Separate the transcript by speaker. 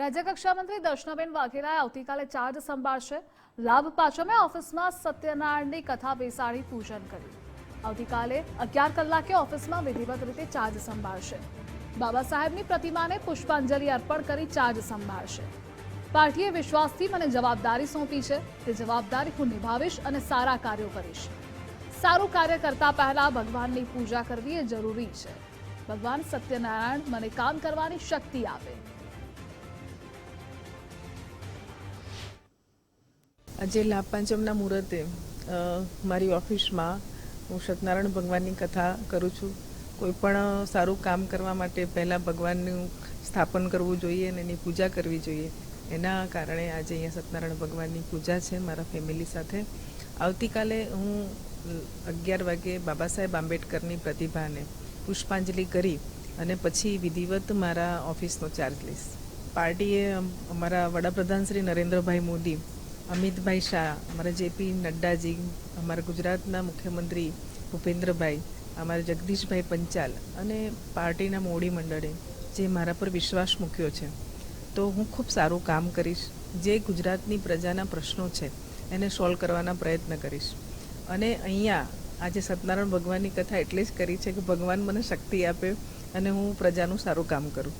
Speaker 1: રાજ્યકક્ષા મંત્રી દર્શનાબેન વાઘેલાએ આવતીકાલે ચાર્જ સંભાળશે. લાભ પાછમે ઓફિસમાં સત્યનારાયણની કથા બેસાડી પૂજન કર્યું. આવતીકાલે અગિયાર કલાકે ઓફિસમાં વિધિવત રીતે ચાર્જ સંભાળશે. બાબા સાહેબની પ્રતિમાને પુષ્પાંજલિ અર્પણ કરી ચાર્જ સંભાળશે. પાર્ટીએ વિશ્વાસથી મને જવાબદારી સોંપી છે. તે જવાબદારી હું નિભાવીશ અને સારા કાર્યો કરીશ. સારું કાર્ય કરતા પહેલા ભગવાનની પૂજા કરવી એ જરૂરી છે. ભગવાન સત્યનારાયણ મને કામ કરવાની શક્તિ આપે.
Speaker 2: આજે લાભ પાંચમના મુહૂર્તે મારી ઓફિસમાં હું સત્યનારાયણ ભગવાનની કથા કરું છું. કોઈ પણ સારું કામ કરવા માટે પહેલાં ભગવાનનું સ્થાપન કરવું જોઈએ અને એની પૂજા કરવી જોઈએ. એના કારણે આજે અહીંયા સત્યનારાયણ ભગવાનની પૂજા છે મારા ફેમિલી સાથે. આવતીકાલે હું અગિયાર વાગે બાબા સાહેબ આંબેડકરની પ્રતિભાને પુષ્પાંજલિ કરી અને પછી વિધિવત મારા ઓફિસનો ચાર્જ લઈશ. પાર્ટીએ અમારા વડાપ્રધાન શ્રી નરેન્દ્રભાઈ મોદી અમિતભાઈ શાહ, અમારા જેપી નડ્ડાજી, અમારા ગુજરાતના મુખ્યમંત્રી ભૂપેન્દ્રભાઈ, અમારા જગદીશભાઈ પંચાલ અને પાર્ટીના મોડી મંડળે જે મારા પર વિશ્વાસ મૂક્યો છે. તો હું ખૂબ સારું કામ કરીશ. જે ગુજરાતની પ્રજાના પ્રશ્નો છે, એને સોલ્વ કરવાના પ્રયત્ન કરીશ. અને અહીંયા આજે સત્યનારાયણ ભગવાનની કથા એટલે જ કરી છે કે ભગવાન મને શક્તિ આપે અને હું પ્રજાનું સારું કામ કરું.